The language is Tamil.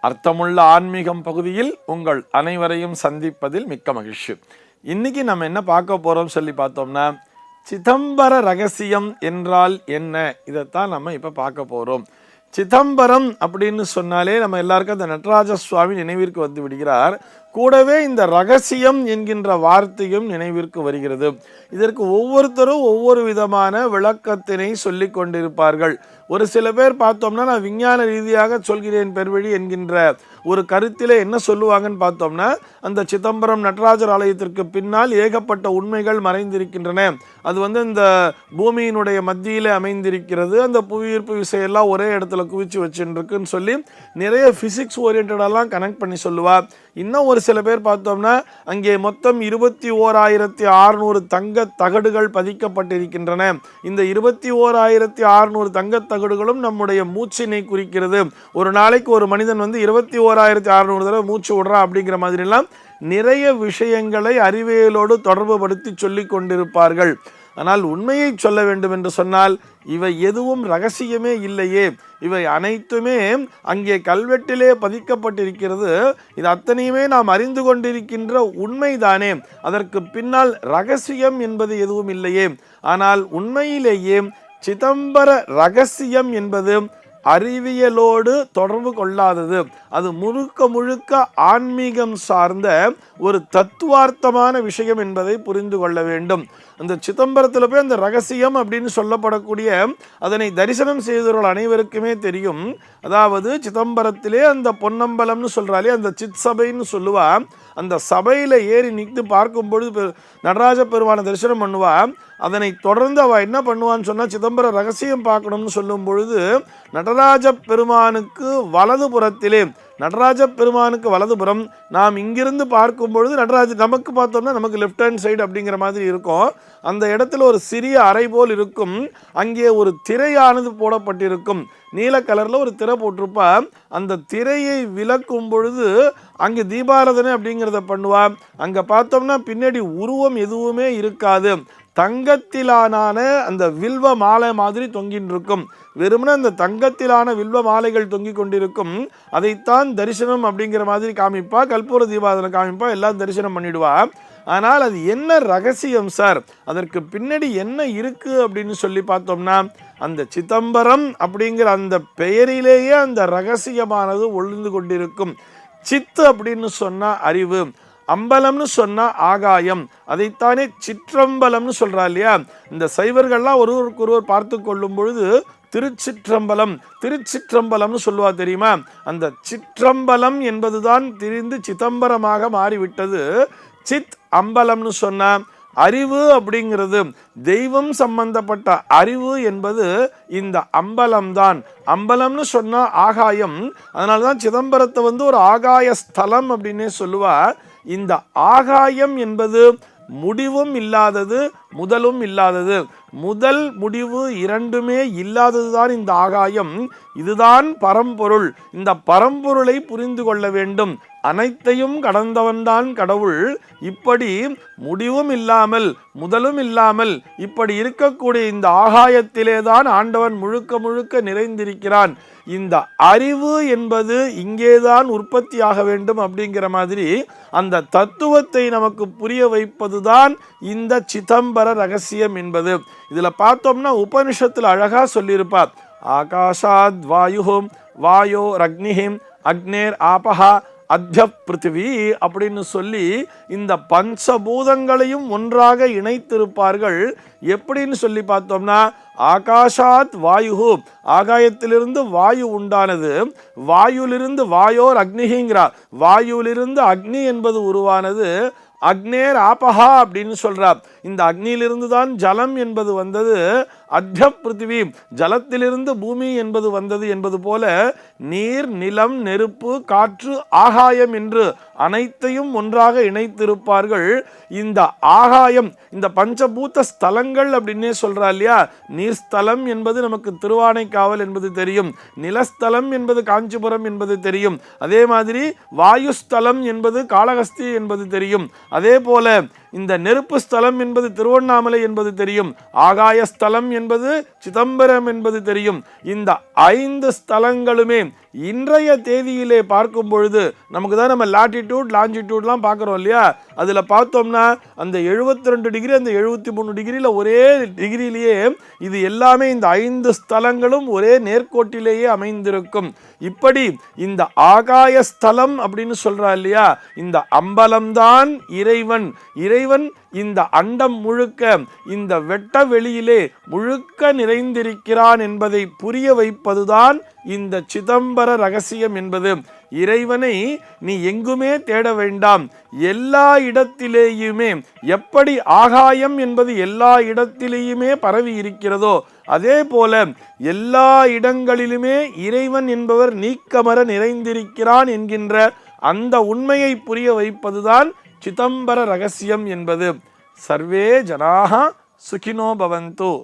அர்த்தமுள்ள ஆன்மீகம் பகுதியில் உங்கள் அனைவரையும் சந்திப்பதில் மிக்க மகிழ்ச்சி. இன்னைக்கு நம்ம என்ன பார்க்க போகிறோம் சொல்லி பார்த்தோம்னா சிதம்பர ரகசியம் என்றால் என்ன? இதைத்தான் நம்ம இப்போ பார்க்க போகிறோம் சிதம்பரம் அப்படின்னு சொன்னாலே நம்ம எல்லாருக்கும் அந்த நடராஜ சுவாமி நினைவிற்கு வந்து விடுகிறார். கூடவே இந்த ரகசியம் என்கின்ற வார்த்தையும் நினைவிற்கு வருகிறது. இதற்கு ஒவ்வொருத்தரும் ஒவ்வொரு விதமான விளக்கத்தினை சொல்லி கொண்டிருப்பார்கள். ஒரு சில பேர் பார்த்தோம்னா நான் விஞ்ஞான ரீதியாக சொல்கிறேன் பெருவழி என்கின்ற ஒரு கருத்தில் என்ன சொல்லுவாங்கன்னு பார்த்தோம்னா அந்த சிதம்பரம் நடராஜர் ஆலயத்திற்கு பின்னால் ஏகப்பட்ட உண்மைகள் மறைந்திருக்கின்றன. அது வந்து இந்த பூமியினுடைய மத்தியில் அமைந்திருக்கிறது. அந்த புவியீர்ப்பு விசையெல்லாம் ஒரே இடத்துல குவிச்சு வச்சுருக்குன்னு சொல்லி நிறைய ஃபிசிக்ஸ் ஓரியன்டெல்லாம் கனெக்ட் பண்ணி சொல்லுவார் இன்னும் ஒரு சில பேர் பார்த்தோம்னா அங்கே மொத்தம் இருபத்தி ஓராயிரத்தி அறுநூறு தங்க தகடுகள் பதிக்கப்பட்டிருக்கின்றன. இந்த இருபத்தி ஓராயிரத்தி அறுநூறு தங்க தகடுகளும் நம்முடைய மூச்சினை குறிக்கிறது. ஒரு நாளைக்கு ஒரு மனிதன் வந்து இருபத்தி ஓராயிரத்தி அறுநூறு தடவை மூச்சு விடுறான் அப்படிங்கிற மாதிரிலாம் நிறைய விஷயங்களை அறிவியலோடு தொடர்புபடுத்தி சொல்லிக் கொண்டிருப்பார்கள். ஆனால் உண்மையை சொல்ல வேண்டும் என்று சொன்னால் இவை எதுவும் ரகசியமே இல்லையே. இவை அனைத்துமே அங்கே கல்வெட்டிலே பதிக்கப்பட்டிருக்கிறது. இது அத்தனையுமே நாம் அறிந்து கொண்டிருக்கின்ற உண்மைதானே. அதற்கு பின்னால் ரகசியம் என்பது எதுவும் இல்லையே. ஆனால் உண்மையிலேயே சிதம்பர ரகசியம் என்பது அறிவியலோடு தொடர்பு கொள்ளாதது. அது முழுக்க முழுக்க ஆன்மீகம் சார்ந்த ஒரு தத்துவார்த்தமான விஷயம் என்பதை புரிந்து கொள்ள வேண்டும். அந்த சிதம்பரத்தில் போய் அந்த ரகசியம் அப்படின்னு சொல்லப்படக்கூடிய அதனை தரிசனம் செய்தவர்கள் அனைவருக்குமே தெரியும். அதாவது சிதம்பரத்திலே அந்த பொன்னம்பலம்னு சொல்கிறாலே அந்த சித் சபைன்னு சொல்லுவா. அந்த சபையில் ஏறி நின்று பார்க்கும் பொழுது பெ- நடராஜ பெருமான தரிசனம் பண்ணுவா. அதனை தொடர்ந்து அவள் என்ன பண்ணுவான்னு சொன்னா சிதம்பர ரகசியம் பார்க்கணும்னு சொல்லும் பொழுது நடராஜ பெருமானுக்கு வலது புறத்திலே நடராஜ பெருமானுக்கு வலதுபுறம் நாம் இங்கிருந்து பார்க்கும் பொழுது நடராஜ நமக்கு பார்த்தோம்னா நமக்கு லெஃப்ட் ஹேண்ட் சைடு அப்படிங்கிற மாதிரி இருக்கும். அந்த இடத்துல ஒரு சிறிய அறை போல் இருக்கும். அங்கே ஒரு திரையானது போடப்பட்டிருக்கும். நீல கலரில் ஒரு திரை போட்டிருப்பா. அந்த திரையை விலக்கும் பொழுது அங்கே தீபாராதனை அப்படிங்கிறத பண்ணுவா. அங்கே பார்த்தோம்னா பின்னாடி உருவம் எதுவுமே இருக்காது. தங்கத்திலான அந்த வில்வ மாலை மாதிரி தொங்கின்னு இருக்கும் வெறுமனே அந்த தங்கத்திலான வில்வ மாலைகள் தொங்கிக் கொண்டிருக்கும். அதைத்தான் தரிசனம் அப்படிங்கிற மாதிரி காமிப்பா. கற்பூர தீபாதனை காமிப்பா. எல்லாம் தரிசனம் பண்ணிடுவா. ஆனால் அது என்ன ரகசியம் சார்? அதற்கு பின்னாடி என்ன இருக்கு அப்படின்னு சொல்லி பார்த்தோம்னா அந்த சிதம்பரம் அப்படிங்கிற அந்த பெயரிலேயே அந்த ரகசியமானது ஒளிந்து கொண்டிருக்கும். சித்து அப்படின்னு சொன்னால் அறிவு. அம்பலம்னு சொன்னால் ஆகாயம். அதைத்தானே சிற்றம்பலம்னு சொல்கிறா இல்லையா? இந்த சைவர்கள்லாம் ஒருவருக்கு ஒருவர் பார்த்து கொள்ளும் பொழுது திருச்சிற்றம்பலம் திருச்சிற்றம்பலம்னு சொல்லுவா தெரியுமா? அந்த சிற்றம்பலம் என்பதுதான் திரிந்து சிதம்பரமாக மாறிவிட்டது. சித் அம்பலம்னு சொன்ன அறிவு அப்படிங்கிறது. தெய்வம் சம்பந்தப்பட்ட அறிவு என்பது இந்த அம்பலம்தான். அம்பலம்னு சொன்னால் ஆகாயம். அதனால தான் சிதம்பரத்தை வந்து ஒரு ஆகாய ஸ்தலம் அப்படின்னே சொல்லுவாள் இந்த ஆகாயம் என்பது முடிவும் இல்லாதது முதலும் இல்லாதது. முதல் முடிவு இரண்டுமே இல்லாததுதான் இந்த ஆகாயம். இதுதான் பரம்பொருள். இந்த பரம்பொருளை புரிந்து கொள்ள வேண்டும். அனைத்தையும் கடந்தவன்தான் கடவுள். இப்படி முடிவும் இல்லாமல் முதலும் இல்லாமல் இப்படி இருக்கக்கூடிய இந்த ஆகாயத்திலே தான் ஆண்டவன் முழுக்க முழுக்க நிறைந்திருக்கிறான். இந்த அறிவு என்பது இங்கேதான் உற்பத்தியாக வேண்டும் அப்படிங்கிற மாதிரி அந்த தத்துவத்தை நமக்கு புரிய வைப்பதுதான் இந்த சிதம்பர ரகசியம் என்பது. இதில் பார்த்தோம்னா உபனிஷத்தில் அழகாக சொல்லியிருப்பார். ஆகாஷாத் வாயுஹும் வாயோ ரக்னிஹிம் அக்னேர் ஆபஹா அத்ய பிருத்திவி அப்படின்னு சொல்லி இந்த பஞ்சபூதங்களையும் ஒன்றாக இணைத்திருப்பார்கள். எப்படின்னு சொல்லி பார்த்தோம்னா ஆகாஷாத் வாயு ஆகாயத்திலிருந்து வாயு உண்டானது. வாயுலிருந்து வாயோர் அக்னிங்கிறார் வாயுலிருந்து அக்னி என்பது உருவானது. அக்னேர் ஆபஹா அப்படின்னு சொல்கிறார் இந்த அக்னியிலிருந்து தான் ஜலம் என்பது வந்தது. அத்ய பிருத்திவி ஜலத்திலிருந்து பூமி என்பது வந்தது என்பது போல நீர் நிலம் நெருப்பு காற்று ஆகாயம் என்று அனைத்தையும் ஒன்றாக இணைத்திருப்பார்கள். இந்த ஆகாயம் இந்த பஞ்சபூத்த ஸ்தலங்கள் அப்படின்னே சொல்றா இல்லையா? நீர்ஸ்தலம் என்பது நமக்கு திருவானைக்காவல் என்பது தெரியும். நிலஸ்தலம் என்பது காஞ்சிபுரம் என்பது தெரியும். அதே மாதிரி வாயுஸ்தலம் என்பது காளகஸ்தி என்பது தெரியும். அதே போல இந்த நெருப்பு ஸ்தலம் என்பது திருவண்ணாமலை என்பது தெரியும். ஆகாய ஸ்தலம் என்பது சிதம்பரம் என்பது தெரியும். இந்த ஐந்து ஸ்தலங்களுமே இன்றைய தேதியிலே பார்க்கும் பொழுது நமக்கு தான் நம்ம லாட்டிடியூட் லாஞ்சிடியூட்லாம் பார்க்குறோம் இல்லையா? அதில் பார்த்தோம்னா அந்த 72 ரெண்டு டிகிரி அந்த எழுபத்தி மூணு டிகிரியில் ஒரே டிகிரியிலேயே இது எல்லாமே இந்த ஐந்து ஸ்தலங்களும் ஒரே நேர்கோட்டிலேயே அமைந்திருக்கும். இப்படி இந்த ஆகாய ஸ்தலம் அப்படின்னு சொல்கிறா இல்லையா? இந்த அம்பலம்தான் இறைவன். இறைவன் இந்த அண்டம் முழுக்க இந்த வெட்ட வெளியிலே முழுக்க நிறைந்திருக்கிறான் என்பதை புரிய வைப்பதுதான் இந்த சிதம்பர ரகசியம் என்பது. இறைவனை நீ எங்குமே தேட வேண்டாம். எல்லா இடத்திலேயுமே எப்படி ஆகாயம் என்பது எல்லா இடத்திலேயுமே பரவி இருக்கிறதோ அதே போல எல்லா இடங்களிலுமே இறைவன் என்பவர் நீக்கமர நிறைந்திருக்கிறான் என்கின்ற அந்த உண்மையை புரிய வைப்பதுதான் சிதம்பர ரகசியம் என்பது சர்வே ஜனாக சுகினோ பவந்து